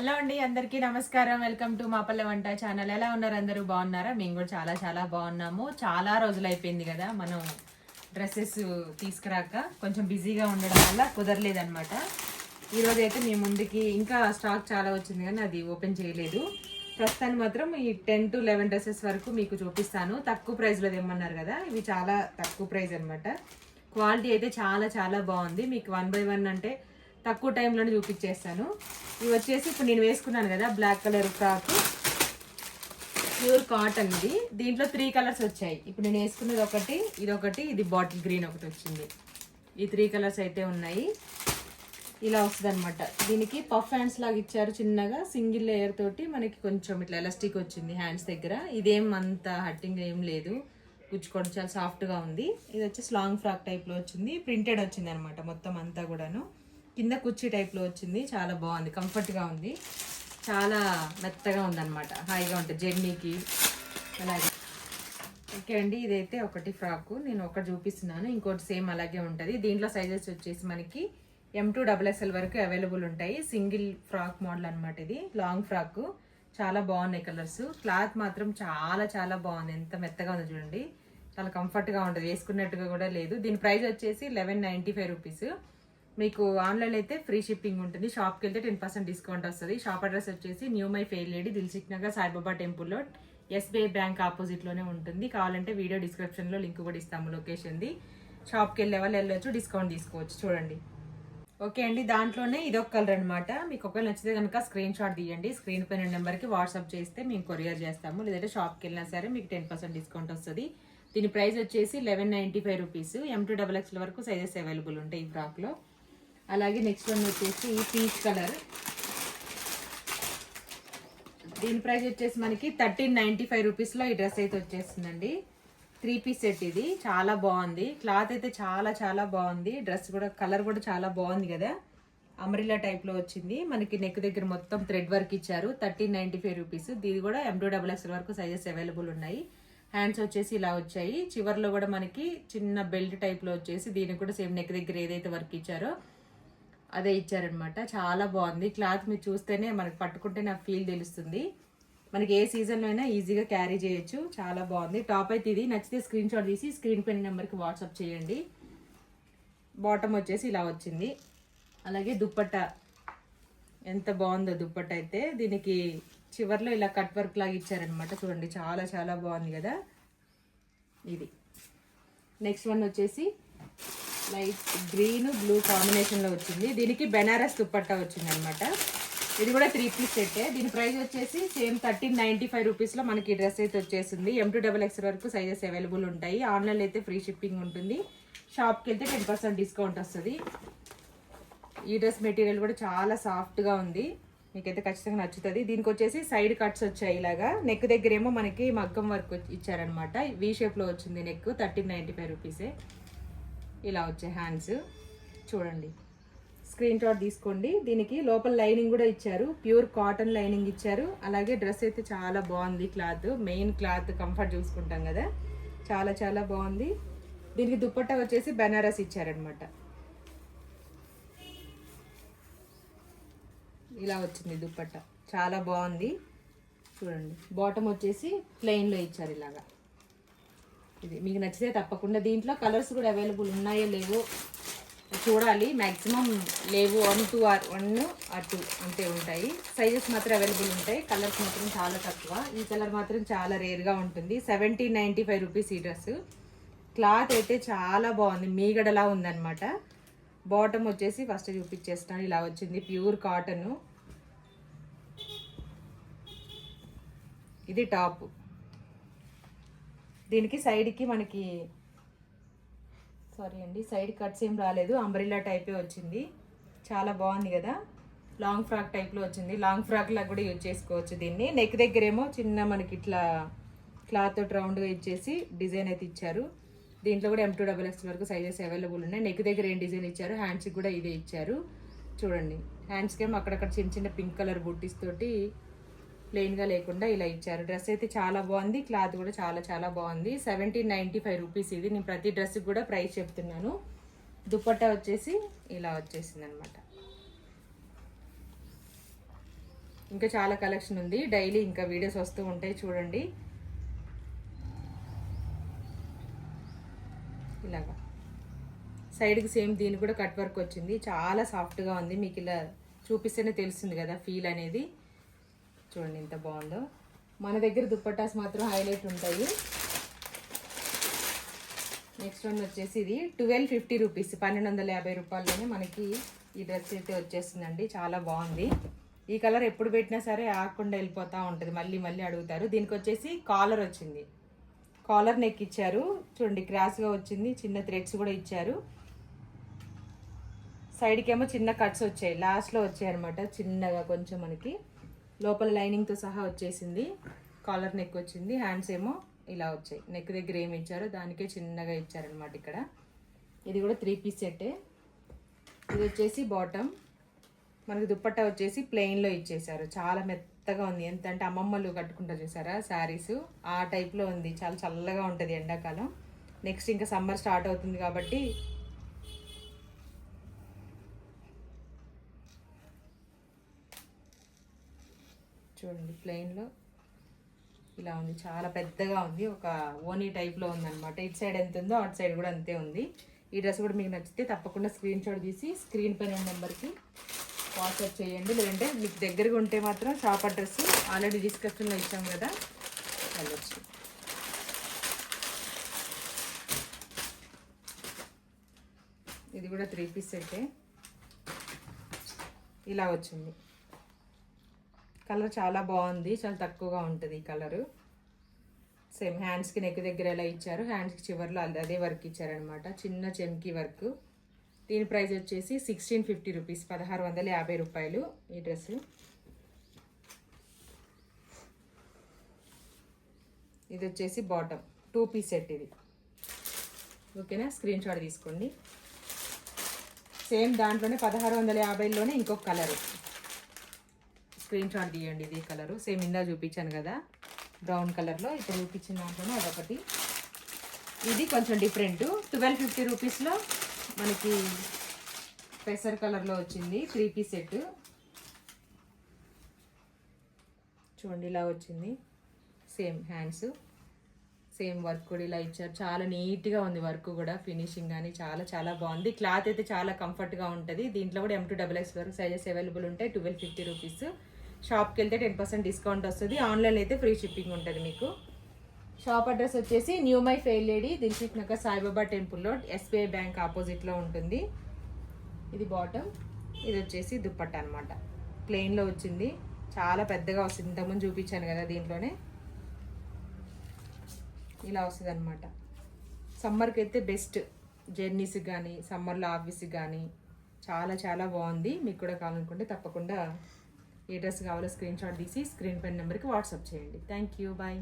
Hello అండి అందరికీ నమస్కారం. వెల్కమ్ టు మా పల్లె వంట ఛానల్. ఎలా ఉన్నారు అందరూ? బాగున్నారా? మేము కూడా చాలా చాలా బాగున్నాము. చాలా రోజులు అయిపోయింది కదా మనం డ్రెస్సెస్ తీసుకురాక కొంచెం బిజీగా ఉండడం వల్ల కుదరలేదనమాట ఈరోజు అయితే మీ ముందుకి ఇంకా స్టాక్ చాలా వచ్చింది కానీ అది ఓపెన్ చేయలేదు. ప్రస్తుతానికి మాత్రం ఈ టెన్ టు లెవెన్ డ్రెస్సెస్ వరకు మీకు చూపిస్తాను. తక్కువ ప్రైస్లో తెమ్మన్నారు కదా ఇవి చాలా తక్కువ ప్రైస్ అనమాట క్వాలిటీ అయితే చాలా చాలా బాగుంది. మీకు వన్ బై వన్ అంటే తక్కువ టైంలోనే చూపించేస్తాను. ఇవి వచ్చేసి ఇప్పుడు నేను వేసుకున్నాను కదా black colour frock pure cotton ఇది. దీంట్లో త్రీ కలర్స్ వచ్చాయి. ఇప్పుడు నేను వేసుకున్నది ఒకటి ఇది ఒకటి ఇది బాటిల్ గ్రీన్ ఒకటి వచ్చింది. ఈ త్రీ కలర్స్ అయితే ఉన్నాయి. ఇలా వస్తుంది అనమాట దీనికి పఫ్ హ్యాండ్స్ లాగా ఇచ్చారు చిన్నగా సింగిల్ లేయర్ తోటి మనకి కొంచెం ఇట్లా ఎలాస్టిక్ వచ్చింది హ్యాండ్స్ దగ్గర. ఇదేం అంత హట్టింగ్ ఏం లేదు. గుచ్చుకోవడం చాలా సాఫ్ట్గా ఉంది. ఇది వచ్చేసి లాంగ్ ఫ్రాక్ టైప్లో వచ్చింది. ప్రింటెడ్ వచ్చింది అనమాట మొత్తం అంతా కూడాను. కింద కుర్చీ టైప్లో వచ్చింది. చాలా బాగుంది. కంఫర్ట్గా ఉంది. చాలా మెత్తగా ఉందన్నమాట. హాయిగా ఉంటుంది. జర్నీకి అలాగే. ఓకే అండి. ఇదైతే ఒకటి ఫ్రాక్. నేను ఒకటి చూపిస్తున్నాను. ఇంకోటి సేమ్ అలాగే ఉంటుంది. దీంట్లో సైజెస్ వచ్చేసి మనకి ఎం టూ డబల్ ఎస్ఎల్ వరకు అవైలబుల్ ఉంటాయి. సింగిల్ ఫ్రాక్ మోడల్ అనమాట ఇది. లాంగ్ ఫ్రాక్ చాలా బాగున్నాయి కలర్స్ క్లాత్ మాత్రం చాలా చాలా బాగుంది. ఎంత మెత్తగా ఉంది చూడండి. చాలా కంఫర్ట్గా ఉంటుంది. వేసుకున్నట్టుగా కూడా లేదు. దీని ప్రైస్ వచ్చేసి లెవెన్ నైంటీ ఫైవ్ రూపీస్ మీకు ఆన్లైన్ అయితే ఫ్రీ షిప్పింగ్ ఉంటుంది. షాప్కి వెళ్తే టెన్ పర్సెంట్ డిస్కౌంట్ వస్తుంది. షాప్ అడ్రస్ వచ్చేసి new my fair lady Dilsukh Nagar Saibaba టెంపుల్లో ఎస్బీఐ బ్యాంక్ ఆపోజిట్లోనే ఉంటుంది. కావాలంటే వీడియో డిస్క్రిప్షన్లో లింక్ కూడా ఇస్తాము లొకేషన్ది. షాప్కి వెళ్ళే వాళ్ళు వెళ్ళొచ్చు డిస్కౌంట్ తీసుకోవచ్చు. చూడండి. ఓకే అండి దాంట్లోనే ఇదొక కలర్ అనమాట మీకు ఒకవేళ నచ్చితే కనుక స్క్రీన్ షాట్ తీయండి. స్క్రీన్ పైన నెంబర్కి వాట్సాప్ చేస్తే మేము కొరియర్ చేస్తాము. లేదంటే షాప్కి వెళ్ళినా సరే మీకు టెన్ పర్సెంట్ డిస్కౌంట్ వస్తుంది. దీని ప్రైస్ వచ్చేసి eleven ninety five rupees. M two double XL వరకు సైజెస్ అవైలబుల్ ఉంటాయి ఈ ఫ్రాక్లో. అలాగే నెక్స్ట్ వన్ వచ్చేసి పీచ్ కలర్ దీని ప్రైస్ వచ్చేసి మనకి థర్టీన్ నైంటీ ఫైవ్ రూపీస్లో ఈ డ్రెస్ అయితే వచ్చేస్తుందండి. త్రీ పీస్ సెట్ ఇది. చాలా బాగుంది. క్లాత్ అయితే చాలా చాలా బాగుంది. డ్రెస్ కూడా కలర్ కూడా చాలా బాగుంది కదా. అమరిలా టైప్లో వచ్చింది. మనకి నెక్ దగ్గర మొత్తం థ్రెడ్ వర్క్ ఇచ్చారు. థర్టీన్ నైంటీ ఫైవ్ రూపీస్ దీని కూడా ఎం డబుల్ డబల్ వరకు సైజెస్ అవైలబుల్ ఉన్నాయి. హ్యాండ్స్ వచ్చేసి ఇలా వచ్చాయి. చివర్లో కూడా మనకి చిన్న బెల్ట్ టైప్లో వచ్చేసి దీనికి కూడా సేమ్ నెక్ దగ్గర ఏదైతే వర్క్ ఇచ్చారో అదే ఇచ్చారనమాట. చాలా బాగుంది. క్లాత్ మీరు చూస్తేనే మనకి పట్టుకుంటే నాకు ఫీల్ తెలుస్తుంది. మనకి ఏ సీజన్లో అయినా ఈజీగా క్యారీ చేయొచ్చు. చాలా బాగుంది. టాప్ అయితే ఇది. నచ్చితే స్క్రీన్ షాట్ తీసి స్క్రీన్ పైన నెంబర్కి వాట్సాప్ చేయండి. బాటమ్ వచ్చేసి ఇలా వచ్చింది. అలాగే దుప్పట్ట. ఎంత బాగుందో దుప్పట్ట అయితే. దీనికి చివర్లో ఇలా కట్ వర్క్ లాగా ఇచ్చారనమాట. చూడండి. చాలా చాలా బాగుంది కదా. ఇది. నెక్స్ట్ వన్ వచ్చేసి లైట్ గ్రీన్ బ్లూ కాంబినేషన్లో వచ్చింది. దీనికి బెనారస్ దుప్పట్టా వచ్చింది అనమాట ఇది కూడా త్రీ పీస్ సెట్టే. దీని ప్రైస్ వచ్చేసి సేమ్ థర్టీన్ నైంటీ ఫైవ్ రూపీస్లో మనకి డ్రెస్ అయితే వచ్చేసింది. ఎం టూ డబల్ ఎక్స్ వరకు సైజెస్ అవైలబుల్ ఉంటాయి. ఆన్లైన్లో అయితే ఫ్రీ షిప్పింగ్ ఉంటుంది. షాప్కి వెళ్తే టెన్ పర్సెంట్ డిస్కౌంట్ వస్తుంది. ఈ డ్రెస్ మెటీరియల్ కూడా చాలా సాఫ్ట్గా ఉంది. మీకైతే ఖచ్చితంగా నచ్చుతుంది. దీనికి వచ్చేసి సైడ్ కట్స్ వచ్చాయి ఇలాగా. నెక్ దగ్గర ఏమో మనకి మగ్గం వర్క్ ఇచ్చారనమాట. వీ షేప్లో వచ్చింది నెక్ థర్టీన్ నైంటీ ఫైవ్ రూపీసే. ఇలా వచ్చాయి హ్యాండ్స్ చూడండి. స్క్రీన్ షాట్ తీసుకోండి. దీనికి లోపల లైనింగ్ కూడా ఇచ్చారు. ప్యూర్ కాటన్ లైనింగ్ ఇచ్చారు. అలాగే డ్రెస్ అయితే చాలా బాగుంది క్లాత్ మెయిన్ క్లాత్ కంఫర్ట్ చూసుకుంటాం కదా. చాలా చాలా బాగుంది. దీనికి దుప్పట్టా వచ్చేసి బెనారస్ ఇచ్చారనమాట ఇలా వచ్చింది దుప్పట్టా. చాలా బాగుంది. చూడండి. బాటమ్ వచ్చేసి ప్లెయిన్లో ఇచ్చారు ఇలాగా. ఇది. మీకు నచ్చితే తప్పకుండా దీంట్లో కలర్స్ కూడా అవైలబుల్ ఉన్నాయో లేవో చూడాలి. మ్యాక్సిమం లేవు. One two or one or two అంతే ఉంటాయి. సైజెస్ మాత్రం అవైలబుల్ ఉంటాయి. కలర్స్ మాత్రం చాలా తక్కువ. ఈ కలర్ మాత్రం చాలా రేర్గా ఉంటుంది. సెవెంటీన్ నైంటీ ఫైవ్ రూపీస్ ఈ డ్రెస్ క్లాత్ అయితే చాలా బాగుంది. మీగడలా ఉందన్నమాట. బాటమ్ వచ్చేసి ఫస్ట్ చూపించేస్తాను. ఇలా వచ్చింది. ప్యూర్ కాటన్ ఇది టాప్. దీనికి సైడ్కి మనకి సారీ అండి సైడ్ కట్స్ ఏం రాలేదు. అంబ్రిల్లా టైపే వచ్చింది. చాలా బాగుంది కదా. లాంగ్ ఫ్రాక్ టైప్లో వచ్చింది. లాంగ్ ఫ్రాక్ లాగా కూడా యూజ్ చేసుకోవచ్చు దీన్ని. నెక్ దగ్గర ఏమో చిన్న మనకి ఇట్లా క్లాత్ తోటి రౌండ్గా ఇచ్చేసి డిజైన్ అయితే ఇచ్చారు. దీంట్లో కూడా ఎం టూ డబల్ ఎక్స్ వరకు సైజెస్ అవైలబుల్ ఉన్నాయి. నెక్ దగ్గర ఏం డిజైన్ ఇచ్చారు? హ్యాండ్స్కి కూడా ఇదే ఇచ్చారు. చూడండి. హ్యాండ్స్కి ఏమో అక్కడక్కడ చిన్న చిన్న పింక్ కలర్ బుట్టీస్ తోటి ప్లెయిన్గా లేకుండా ఇలా ఇచ్చారు. డ్రెస్ అయితే చాలా బాగుంది. క్లాత్ కూడా చాలా చాలా బాగుంది. సెవెంటీన్ నైంటీ ఫైవ్ రూపీస్ ఇది. నేను ప్రతి డ్రెస్కి కూడా ప్రైస్ చెప్తున్నాను. దుపట్టా వచ్చేసి ఇలా వచ్చేసింది అనమాట ఇంకా చాలా కలెక్షన్ ఉంది. డైలీ ఇంకా వీడియోస్ వస్తూ ఉంటాయి. చూడండి. ఇలాగా. సైడ్కి సేమ్ దీని కూడా కట్ వర్క్ వచ్చింది. చాలా సాఫ్ట్గా ఉంది. మీకు ఇలా చూపిస్తేనే తెలుస్తుంది కదా ఫీల్ అనేది. చూడండి ఎంత బాగుందో. మన దగ్గర దుప్పటాస్ మాత్రం హైలైట్ ఉంటాయి. నెక్స్ట్ వన్ వచ్చేసి ఇది ట్వెల్వ్ ఫిఫ్టీ రూపీస్ పన్నెండు వందల యాభై రూపాయల్లోనే మనకి ఈ డ్రెస్ అయితే వచ్చేస్తుందండి. చాలా బాగుంది. ఈ కలర్ ఎప్పుడు పెట్టినా సరే ఆకుండా వెళ్ళిపోతూ ఉంటుంది. మళ్ళీ మళ్ళీ అడుగుతారు. దీనికి వచ్చేసి కాలర్ వచ్చింది. కాలర్ నెక్ ఇచ్చారు. చూడండి క్రాస్గా వచ్చింది. చిన్న థ్రెడ్స్ కూడా ఇచ్చారు. సైడ్కి ఏమో చిన్న కట్స్ వచ్చాయి. లాస్ట్లో వచ్చాయి అనమాట చిన్నగా కొంచెం మనకి. లోపల లైనింగ్తో సహా వచ్చేసింది. కాలర్ నెక్ వచ్చింది. హ్యాండ్స్ ఏమో ఇలా వచ్చాయి. నెక్ దగ్గర ఏమి ఇచ్చారో దానికే చిన్నగా ఇచ్చారనమాట ఇక్కడ. ఇది కూడా త్రీ పీస్ సెట్టే ఇది వచ్చేసి బాటమ్ మనకి దుప్పట్టా వచ్చేసి ప్లెయిన్లో ఇచ్చేసారు చాలా మెత్తగా ఉంది. ఎంత అంటే అమ్మమ్మలు కట్టుకుంటారు చూసారా? శారీస్ ఆ టైప్లో ఉంది. చాలా చల్లగా ఉంటుంది ఎండాకాలం. నెక్స్ట్ ఇంకా సమ్మర్ స్టార్ట్ అవుతుంది కాబట్టి చూడండి ప్లెయిన్లో ఇలా ఉంది చాలా పెద్దగా ఉంది ఒక ఓనీ టైప్లో ఉందనమాట ఇటు సైడ్ ఎంత ఉందో అటు సైడ్ కూడా అంతే ఉంది. ఈ డ్రెస్ కూడా మీకు నచ్చితే తప్పకుండా స్క్రీన్ షాట్ తీసి స్క్రీన్ పైన నెంబర్కి వాట్సాప్ చేయండి. లేదంటే మీకు దగ్గరగా ఉంటే మాత్రం షాప్ అడ్రస్ ఆల్రెడీ డిస్క్రిప్షన్లో ఇచ్చాం కదా వెళ్ళచ్చు. ఇది కూడా త్రీ పీస్ అయితే ఇలా వచ్చింది. కలర్ చాలా బాగుంది. చాలా తక్కువగా ఉంటుంది ఈ కలరు. సేమ్ హ్యాండ్స్కి నెక్ దగ్గర ఎలా ఇచ్చారు హ్యాండ్స్కి చివర్లో అదే- అదే వర్క్ ఇచ్చారనమాట చిన్న చెమ్కి వర్క్ దీని ప్రైస్ వచ్చేసి సిక్స్టీన్ ఫిఫ్టీ రూపీస్ పదహారు వందల యాభై రూపాయలు ఈ డ్రెస్ ఇది వచ్చేసి బాటమ్ టూ పీస్ సెట్ ఇది. ఓకేనా స్క్రీన్ షాట్ తీసుకోండి. సేమ్ దాంట్లోనే పదహారు వందల యాభైలోనే ఇంకొక కలరు స్క్రీన్ షాట్ తీయండి ఇది కలరు. సేమ్ ఇందా చూపించాను కదా. బ్రౌన్ కలర్లో ఇప్పుడు చూపించిన దాంట్లోనే అదొకటి. ఇది కొంచెం డిఫరెంట్ ట్వెల్వ్ ఫిఫ్టీ రూపీస్లో మనకి పెసర్ కలర్లో వచ్చింది త్రీ పీస్ సెట్ చూడండి ఇలా వచ్చింది. సేమ్ హ్యాండ్స్ సేమ్ వర్క్ కూడా ఇలా ఇచ్చారు. చాలా నీట్గా ఉంది వర్క్ కూడా ఫినిషింగ్ కానీ చాలా చాలా బాగుంది. క్లాత్ అయితే చాలా కంఫర్ట్గా ఉంటుంది. దీంట్లో కూడా ఎం టూ డబల్ ఎక్స్ వరకు సైజెస్ అవైలబుల్ ఉంటాయి. ట్వెల్వ్ ఫిఫ్టీ రూపీస్ షాప్కి వెళ్తే టెన్ పర్సెంట్ డిస్కౌంట్ వస్తుంది. ఆన్లైన్ అయితే ఫ్రీ షిప్పింగ్ ఉంటుంది మీకు. షాప్ అడ్రస్ వచ్చేసి New My Fair Lady Dilsukh Nagar Saibaba టెంపుల్లో ఎస్బీఐ బ్యాంక్ ఆపోజిట్లో ఉంటుంది. ఇది బాటమ్. ఇది వచ్చేసి దుప్పట్ట అనమాట ప్లెయిన్లో వచ్చింది. చాలా పెద్దగా వస్తుంది. ఇంతకుముందు చూపించాను కదా దీంట్లోనే. ఇలా వస్తుంది అనమాట సమ్మర్కి అయితే బెస్ట్. జర్నీస్కి కానీ సమ్మర్లో ఆఫీస్కి కానీ చాలా చాలా బాగుంది. మీకు కూడా కావాలనుకుంటే తప్పకుండా ఏ డ్రెస్ కావాలో స్క్రీన్ షాట్ తీసి స్క్రీన్ పైన నెంబర్కి వాట్సాప్ చేయండి. Thank you. బాయ్.